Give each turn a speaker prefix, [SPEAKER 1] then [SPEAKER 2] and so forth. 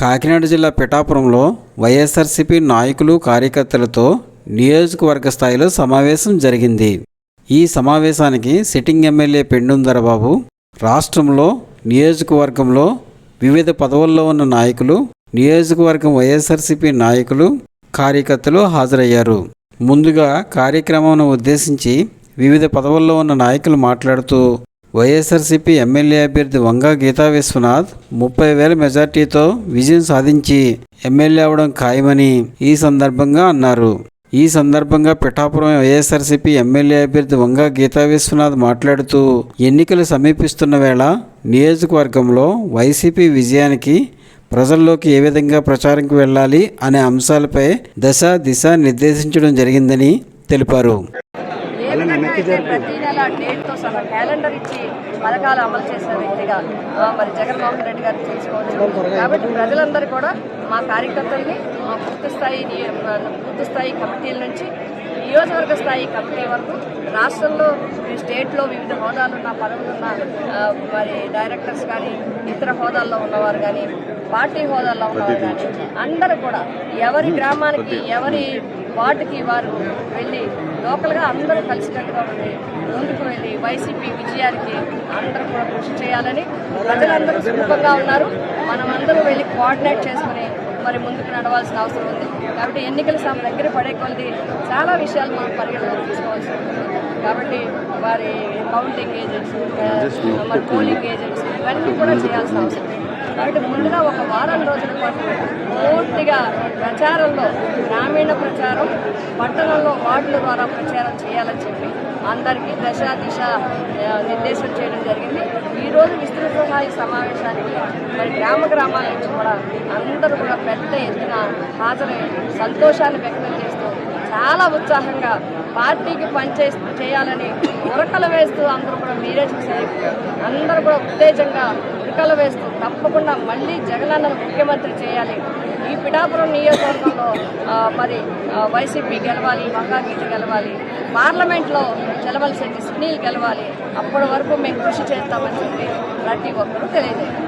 [SPEAKER 1] కాకినాడ జిల్లా పిఠాపురంలో వైఎస్ఆర్సీపీ నాయకులు కార్యకర్తలతో నియోజకవర్గ స్థాయిలో సమావేశం జరిగింది. ఈ సమావేశానికి సిట్టింగ్ ఎమ్మెల్యే పెండుందరబాబు రాష్ట్రంలో నియోజకవర్గంలో వివిధ పదవుల్లో ఉన్న నాయకులు నియోజకవర్గం వైఎస్ఆర్సీపీ నాయకులు కార్యకర్తలు హాజరయ్యారు. ముందుగా కార్యక్రమాన్ని ఉద్దేశించి వివిధ పదవుల్లో ఉన్న నాయకులు మాట్లాడుతూ వైఎస్ఆర్సీపీ ఎమ్మెల్యే అభ్యర్థి వంగా గీతా విశ్వనాథ్ ముప్పై వేల మెజార్టీతో విజయం సాధించి ఎమ్మెల్యే అవడం ఖాయమని ఈ సందర్భంగా అన్నారు. ఈ సందర్భంగా పిఠాపురం వైఎస్ఆర్సీపీ ఎమ్మెల్యే అభ్యర్థి వంగా గీతా విశ్వనాథ్ మాట్లాడుతూ ఎన్నికలు సమీపిస్తున్న వేళ నియోజకవర్గంలో వైసీపీ విజయానికి ప్రజల్లోకి ఏ విధంగా ప్రచారంకి వెళ్ళాలి అనే అంశాలపై దశ దిశ నిర్దేశించడం జరిగిందని తెలిపారు
[SPEAKER 2] ఏ విధంగా అయితే ప్రతి నెల డేట్తో సహా క్యాలెండర్ ఇచ్చి పథకాలు అమలు చేసిన వ్యక్తిగా మరి జగన్మోహన్ రెడ్డి గారు తెలుసుకోవచ్చు. కాబట్టి ప్రజలందరూ కూడా మా కార్యకర్తల్ని మా పూర్తి స్థాయి పూర్తి స్థాయి కమిటీల నుంచి నియోజకవర్గ స్థాయి కమిటీ వరకు రాష్ట్రంలో స్టేట్లో వివిధ హోదాలున్న పదవులున్న మరి డైరెక్టర్స్ కానీ ఇతర హోదాల్లో ఉన్నవారు కానీ పార్టీ హోదాల్లో ఉన్నవారు కానీ అందరూ కూడా ఎవరి గ్రామానికి ఎవరి వార్డుకి వారు వెళ్ళి లోకల్గా అందరూ కలిసికట్టుగా ఉండి ముందుకు వెళ్ళి వైసీపీ విజయానికి అందరూ కూడా కృషి చేయాలని ప్రజలందరూ సులభంగా ఉన్నారు. మనమందరూ వెళ్ళి కోఆర్డినేట్ చేసుకుని మరి ముందుకు నడవాల్సిన అవసరం ఉంది. కాబట్టి ఎన్నికల సమయం దగ్గర పడే కొద్ది చాలా విషయాలు మనం పరిగణలోకి తీసుకోవాల్సి ఉంటుంది. కాబట్టి వారి కౌంటింగ్ ఏజెంట్స్ మరి పోలింగ్ ఏజెంట్స్ ఇవన్నీ కూడా చేయాల్సిన అవసరం ఉంది. కాబట్టి ముందుగా ఒక వారం రోజుల పాటు పూర్తిగా ప్రచారంలో గ్రామీణ ప్రచారం పట్టణంలో వార్డుల ద్వారా ప్రచారం చేయాలని చెప్పి అందరికీ దశ దిశ నిర్దేశం చేయడం జరిగింది. ఈరోజు విస్తృత స్థాయి సమావేశానికి మరి గ్రామ గ్రామాల నుంచి కూడా అందరూ కూడా పెద్ద ఎత్తున హాజరై సంతోషాన్ని వ్యక్తం చేస్తూ చాలా ఉత్సాహంగా పార్టీకి పనిచేస్తూ చేయాలని ఉరకలు వేస్తూ అందరూ కూడా మీరే చూసారు అందరూ కూడా ఉత్తేజంగా ఉరకలు వేస్తూ తప్పకుండా మళ్ళీ జగనన్నను ముఖ్యమంత్రి చేయాలి. ఈ పిఠాపురం నియోజకవర్గంలో మరి వైసీపీ గెలవాలి వంగాగీత గెలవాలి పార్లమెంట్లో చెలవలసింది సునీల్ గెలవాలి అప్పటి వరకు మేము కృషి చేస్తామని చెప్పి ప్రతి ఒక్కరూ తెలియజేయాలి